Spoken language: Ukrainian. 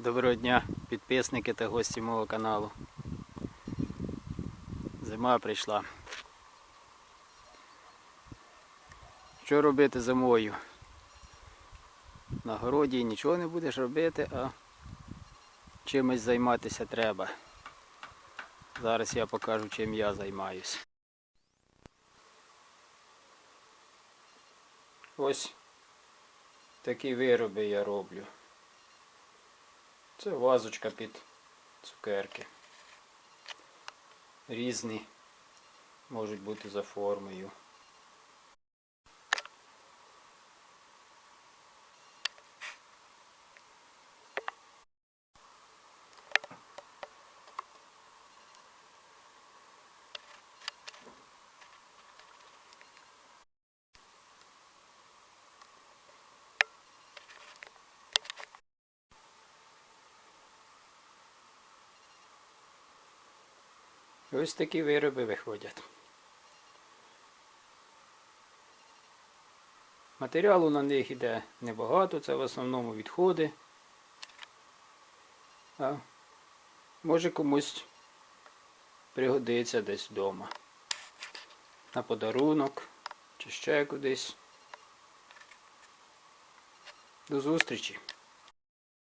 Доброго дня, підписники та гості мого каналу. Зима прийшла. Що робити зимою? На городі нічого не будеш робити, а чимось займатися треба. Зараз я покажу, чим я займаюсь. Ось такі вироби я роблю. Це вазочка під цукерки. Різні можуть бути за формою. Ось такі вироби виходять. Матеріалу на них йде небагато, це в основному відходи. А може комусь пригодиться десь вдома. На подарунок чи ще кудись. До зустрічі!